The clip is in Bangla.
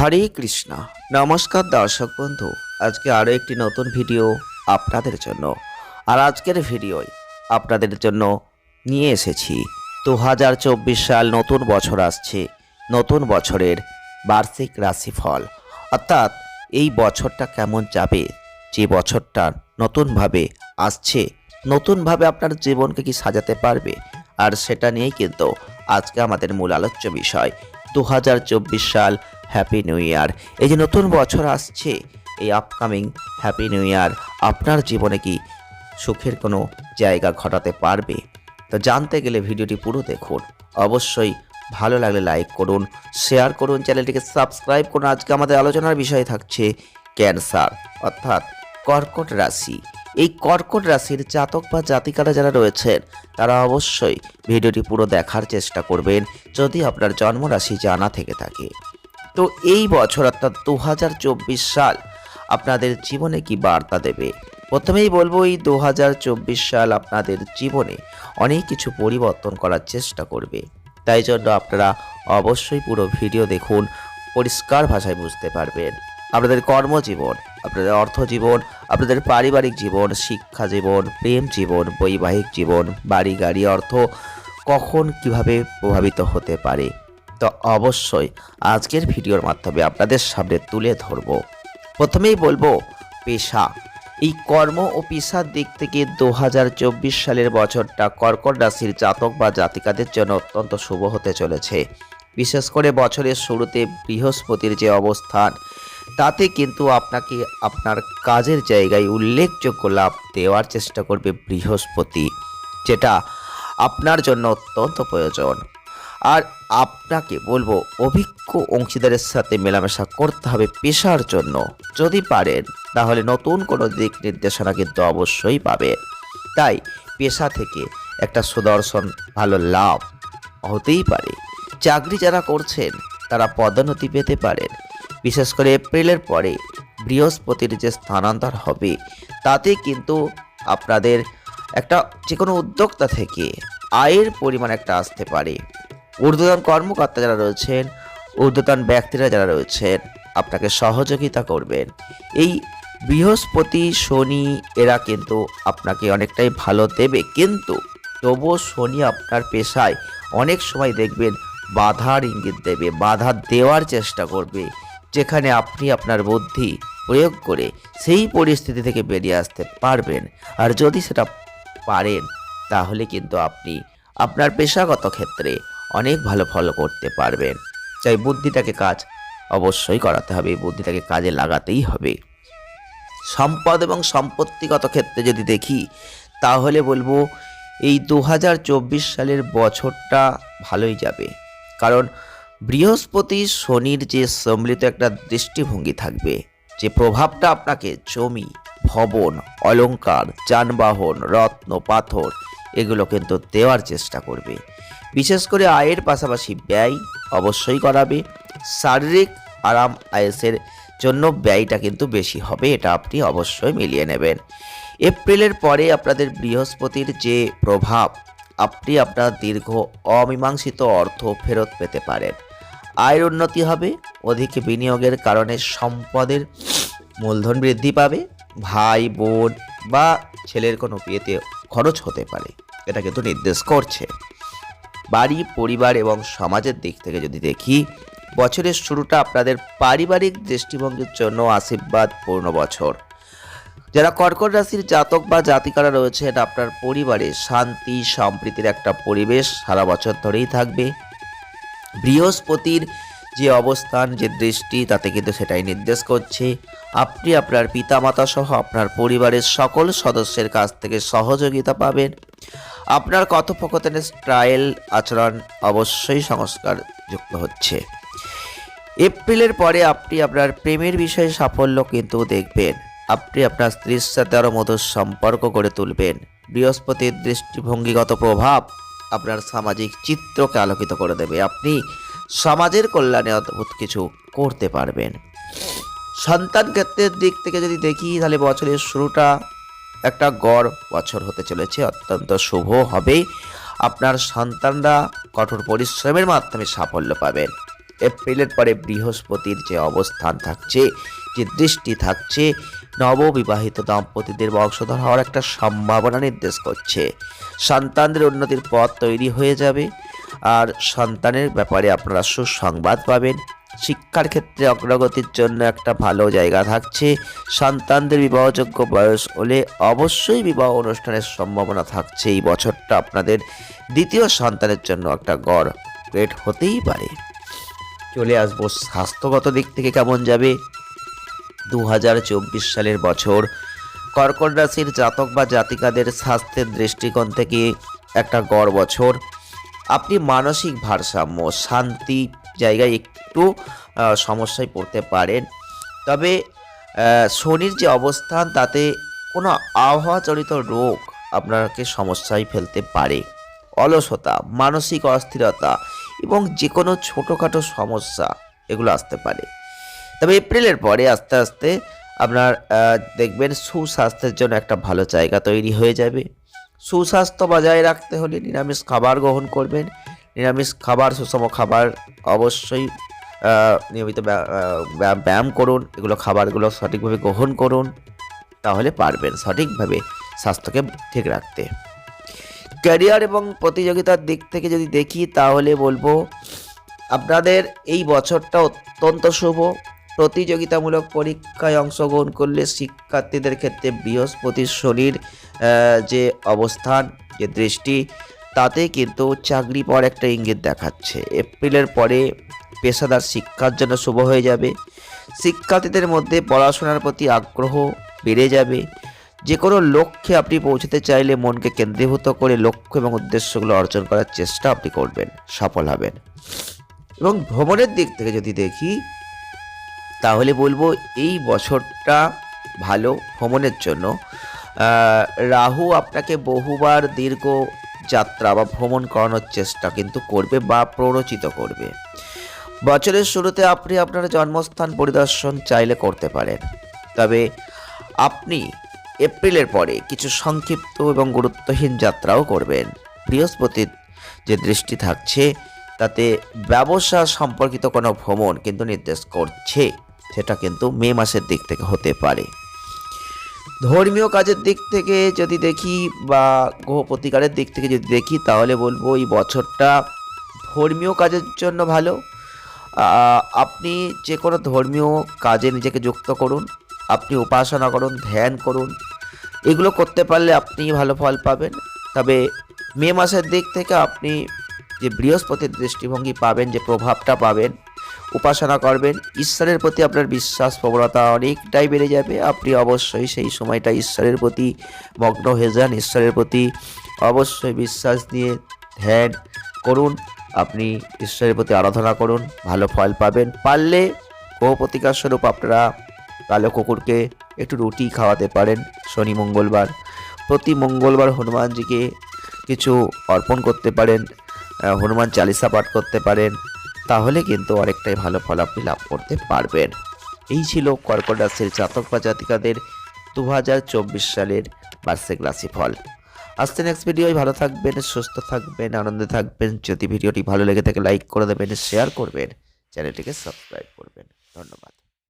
হরে কৃষ্ণ। নমস্কার দর্শক বন্ধু, আজকে আরও একটি নতুন ভিডিও আপনাদের জন্য। আর আজকের ভিডিওয় আপনাদের জন্য নিয়ে এসেছি। দু হাজার চব্বিশ সাল নতুন বছর আসছে। নতুন বছরের বার্ষিক রাশিফল। অর্থাৎ এই বছরটা কেমন যাবে? যে বছরটা নতুনভাবে আসছে, নতুনভাবে আপনার জীবনকে কি সাজাতে পারবে? আর সেটা নিয়েই কিন্তু আজকে আমাদের মূল আলোচ্য বিষয়। দু হাজার চব্বিশ সাল হ্যাপি নিউ ইয়ার এই যে নতুন বছর আসছে, এই আপকামিং হ্যাপি নিউ ইয়ার আপনার জীবনে কি সুখের কোনো জায়গা ঘটাতে পারবে? তো জানতে গেলে ভিডিওটি পুরো দেখুন। অবশ্যই ভালো লাগলে লাইক করুন শেয়ার করুন, চ্যানেলটিকে সাবস্ক্রাইব করুন। আজকে আমাদের আলোচনার বিষয় থাকছে ক্যান্সার অর্থাৎ কর্কট রাশি। এই কর্কট রাশির জাতক বা জাতিকারা যারা রয়েছেন, তারা অবশ্যই ভিডিওটি পুরো দেখার চেষ্টা করবেন, যদি আপনার জন্মরাশি জানা থেকে থাকে। তো এই বছর অর্থাৎ দু হাজার চব্বিশ সাল আপনাদের জীবনে কি বার্তা দেবে? প্রথমেই বলব, এই দু হাজার চব্বিশ সাল আপনাদের জীবনে অনেক কিছু পরিবর্তন করার চেষ্টা করবে। তাই জন্য আপনারা অবশ্যই পুরো ভিডিও দেখুন, পরিষ্কার ভাষায় বুঝতে পারবেন। আপনাদের কর্মজীবন, আপনাদের অর্থ জীবন, আপনাদের পারিবারিক জীবন, শিক্ষা জীবন, প্রেম জীবন, বৈবাহিক জীবন, বাড়ি, গাড়ি, অর্থ কখন কীভাবে প্রভাবিত হতে পারে? তো অবশ্যই আজকের ভিডিওর মাধ্যমে আপনাদের সামনে তুলে ধরব। প্রথমেই বলব, পেশা। এই কর্ম ও পেশার দিক থেকে দু হাজার চব্বিশ সালের বছরটা কর্কট রাশির জাতক বা জাতিকাদের জন্য অত্যন্ত শুভ হতে চলেছে। বিশেষ করে বছরের শুরুতে বৃহস্পতির যে অবস্থান, তাতে কিন্তু আপনাকে আপনার কাজের জায়গায় উল্লেখযোগ্য লাভ দেওয়ার চেষ্টা করবে বৃহস্পতি, যেটা আপনার জন্য অত্যন্ত প্রয়োজন। আর আপনাকে বলব, অভিজ্ঞ অংশীদারের সাথে মেলামেশা করতে হবে পেশার জন্য। যদি পারেন, তাহলে নতুন কোনো দিক নির্দেশনা কিন্তু অবশ্যই পাবেন। তাই পেশা থেকে একটা সুদর্শন, ভালো লাভ হতেই পারে। চাকরি যারা করছেন, তারা পদোন্নতি পেতে পারেন। বিশেষ করে এপ্রিলের পরে বৃহস্পতির যে স্থানান্তর হবে, তাতে কিন্তু আপনাদের একটা যে কোনো উদ্যোক্তা থেকে আয়ের পরিমাণ একটা আসতে পারে। ঊর্ধ্বতন কর্মকর্তা যারা রয়েছেন, ঊর্ধ্বতন ব্যক্তিরা যারা রয়েছেন, আপনাকে সহযোগিতা করবেন। এই বৃহস্পতি, শনি এরা কিন্তু আপনাকে অনেকটাই ভালো দেবে। কিন্তু তবুও শনি আপনার পেশায় অনেক সময় দেখবেন বাধার ইঙ্গিত দেবে, বাধা দেওয়ার চেষ্টা করবে। যেখানে আপনি আপনার বুদ্ধি প্রয়োগ করে সেই পরিস্থিতি থেকে বেরিয়ে আসতে পারবেন। আর যদি সেটা পারেন, তাহলে কিন্তু আপনি আপনার পেশাগত ক্ষেত্রে অনেক ভালো ফল করতে পারবেন। চাই বুদ্ধিটাকে কাজ অবশ্যই করাতে হবে বুদ্ধিটাকে কাজে লাগাতেই হবে। সম্পদ এবং সম্পত্তিগত ক্ষেত্রে যদি দেখি, তাহলে বলব এই দু হাজার চব্বিশ সালের বছরটা ভালোই যাবে। কারণ বৃহস্পতি শনির যে সম্মিলিত একটা দৃষ্টিভঙ্গি থাকবে, যে প্রভাবটা আপনাকে জমি, ভবন, অলংকার, যানবাহন, রত্ন, পাথর এগুলো কিন্তু দেওয়ার চেষ্টা করবে। বিশেষ করে আয়ের পাশাপাশি ব্যয় অবশ্যই করাবে। শারীরিক আরাম আয়েসের জন্য ব্যয়টা কিন্তু বেশি হবে, এটা আপনি অবশ্যই মিলিয়ে নেবেন। এপ্রিলের পরে আপনাদের বৃহস্পতির যে প্রভাব, আপনি আপনার দীর্ঘ অমীমাংসিত অর্থ ফেরত পেতে পারেন। আয়ের উন্নতি হবে, অধিক বিনিয়োগের কারণে সম্পদের মূলধন বৃদ্ধি পাবে। ভাই, বোন বা ছেলের কোনো বিয়েতে খরচ হতে পারে। এটা কিন্তু নির্দেশ করছে। বাড়ি, পরিবার এবং সমাজের দিক থেকে যদি দেখি, বছরের শুরুটা আপনাদের পারিবারিক দৃষ্টিভঙ্গির জন্য আশীর্বাদ পূর্ণ বছর। যারা কর্কট রাশির জাতক বা জাতিকারা রয়েছেন, আপনার পরিবারে শান্তি, সম্প্রীতির একটা পরিবেশ সারা বছর ধরেই থাকবে। বৃহস্পতির যে অবস্থান, যে দৃষ্টি, তাতে কিন্তু সেটাই নির্দেশ করছে। আপনি আপনার পিতামাতা সহ আপনার পরিবারের সকল সদস্যের কাছ থেকে সহযোগিতা পাবেন। আপনার কথোপকথনের স্টাইল, আচরণ অবশ্যই সংস্কার যুক্ত হচ্ছে। এপ্রিলের পরে আপনি আপনার প্রেমের বিষয়ে সাফল্য কিন্তু দেখবেন। আপনি আপনার স্ত্রীর সাথে আরও মধুর সম্পর্ক গড়ে তুলবেন। বৃহস্পতির দৃষ্টিভঙ্গিগত প্রভাব আপনার সামাজিক চিত্রকে আলোকিত করে দেবে। আপনি সমাজের কল্যাণে অদ্ভুত কিছু করতে পারবেন। সন্তান ক্ষেত্রের দিক থেকে যদি দেখি, তাহলে বছরের শুরুটা একটা গড় বছর হতে চলেছে, অত্যন্ত শুভ হবে আপনার সন্তানরা কঠোর পরিশ্রমের মাধ্যমে সাফল্য পাবেন। এপ্রিলের পরে বৃহস্পতির যে অবস্থান থাকছে, যে দৃষ্টি থাকছে, নববিবাহিত দম্পতিদের বংশধর হওয়ার একটা সম্ভাবনা নির্দেশ করছে। সন্তানদের উন্নতির পথ তৈরি হয়ে যাবে। আর সন্তানের ব্যাপারে আপনারা সুসংবাদ পাবেন। শিক্ষার ক্ষেত্রে অগ্রগতির জন্য একটা ভালো জায়গা থাকছে। সন্তানদের বিবাহযোগ্য বয়স হলে অবশ্যই বিবাহ অনুষ্ঠানের সম্ভাবনা থাকছে এই বছরটা আপনাদের। দ্বিতীয় সন্তানের জন্য একটা গড় গ্রেট হতেই পারে। চলে আসব স্বাস্থ্যগত দিক থেকে কেমন যাবে? দু হাজার চব্বিশ সালের বছর কর্কট রাশির জাতক বা জাতিকাদের স্বাস্থ্যের দৃষ্টিকোণ থেকে একটা গড় বছর। আপনি মানসিক ভারসাম্য, শান্তি জায়গায় একটু সমস্যায় পড়তে পারেন। তবে শনির যে অবস্থান, তাতে কোনো আবহাওয়াজনিত রোগ আপনাকে সমস্যায় ফেলতে পারে। অলসতা, মানসিক অস্থিরতা এবং যে কোনো ছোটোখাটো সমস্যা, এগুলো আসতে পারে। তবে এপ্রিলের পরে আস্তে আস্তে আপনার দেখবেন সুস্বাস্থ্যের জন্য একটা ভালো জায়গা তৈরি হয়ে যাবে। সুস্বাস্থ্য বজায় রাখতে হলে নিরামিষ খাবার গ্রহণ করবেন। নিরামিষ খাবার, সুষম খাবার অবশ্যই নিয়মিত ব্যায়াম করুন। এগুলো খাবারগুলো সঠিকভাবে গ্রহণ করুন, তাহলে পারবেন সঠিকভাবে স্বাস্থ্যকে ঠিক রাখতে। ক্যারিয়ার এবং প্রতিযোগিতার দিক থেকে যদি দেখি, তাহলে বলব, আপনাদের এই বছরটা অত্যন্ত শুভ। প্রতিযোগিতামূলক পরীক্ষায় অংশগ্রহণ করলে শিক্ষার্থীদের ক্ষেত্রে বৃহস্পতির শনির যে অবস্থান, যে দৃষ্টি, তাতে কিন্তু চাকরি পাওয়ার একটা ইঙ্গিত দেখাচ্ছে। এপ্রিলের পরে পেশাদার শিক্ষার জন্য শুভ হয়ে যাবে। শিক্ষার্থীদের মধ্যে পড়াশোনার প্রতি আগ্রহ বেড়ে যাবে। যে কোনো লক্ষ্যে আপনি পৌঁছতে চাইলে মনকে কেন্দ্রীভূত করে লক্ষ্য এবং উদ্দেশ্যগুলো অর্জন করার চেষ্টা আপনি করবেন, সফল হবেন। এবং ভ্রমণের দিক থেকে যদি দেখি তাহলে বলব এই বছরটা ভালো ভ্রমণের জন্য। রাহু আপনাকে বহুবার দীর্ঘ যাত্রা বা ভ্রমণ করানোর চেষ্টা কিন্তু করবে বা প্ররোচিত করবে। বছরের শুরুতে আপনি আপনার জন্মস্থান পরিদর্শন চাইলে করতে পারেন। তবে আপনি এপ্রিলের পরে কিছু সংক্ষিপ্ত এবং গুরুত্বহীন যাত্রাও করবেন। বৃহস্পতির যে দৃষ্টি থাকছে, তাতে ব্যবসা সম্পর্কিত কোনো ভ্রমণ কিন্তু নির্দেশ করছে। সেটা কিন্তু মে মাসের দিক থেকে হতে পারে। ধর্মীয় কাজের দিক থেকে যদি দেখি বা গ্রহ প্রতিকারের দিক থেকে যদি দেখি, তাহলে বলব এই বছরটা ধর্মীয় কাজের জন্য ভালো। আপনি যে কোনো ধর্মীয় কাজে নিজেকে যুক্ত করুন, আপনি উপাসনা করুন, ধ্যান করুন, এগুলো করতে পারলে আপনি ভালো ফল পাবেন। তবে মে মাসের দিক থেকে আপনি যে বৃহস্পতির দৃষ্টিভঙ্গি পাবেন, যে প্রভাবটা পাবেন উপাসনা করবেন, ঈশ্বরের প্রতি আপনার বিশ্বাস, প্রবণতা অনেকটাই বেড়ে যাবে। আপনি অবশ্যই সেই সময়টা ঈশ্বরের প্রতি মগ্ন হয়ে যান, ঈশ্বরের প্রতি অবশ্যই বিশ্বাস নিয়ে ধ্যান করুন। আপনি ঈশ্বরের প্রতি আরাধনা করুন, ভালো ফল পাবেন। পারলে গ্রহ প্রতিকার স্বরূপ আপনারা কালো কুকুরকে একটু রুটি খাওয়াতে পারেন শনি মঙ্গলবার। প্রতি মঙ্গলবার হনুমানজিকে কিছু অর্পণ করতে পারেন হনুমান চালিসা পাঠ করতে পারেন। তাহলে কিন্তু অনেকটাই ভালো ফলাফল লাভ করতে পারবেন। এই ছিল কর্কট রাশির জাতক বা জাতিকাদের দু হাজার চব্বিশ সালের বার্ষিক রাশিফল। আসতে নেক্সট ভিডিওয় ভালো থাকবেন, সুস্থ থাকবেন, আনন্দে থাকবেন। যদি ভিডিওটি ভালো লেগে থাকে লাইক করে দেবেন শেয়ার করবেন চ্যানেলটিকে সাবস্ক্রাইব করবেন। ধন্যবাদ।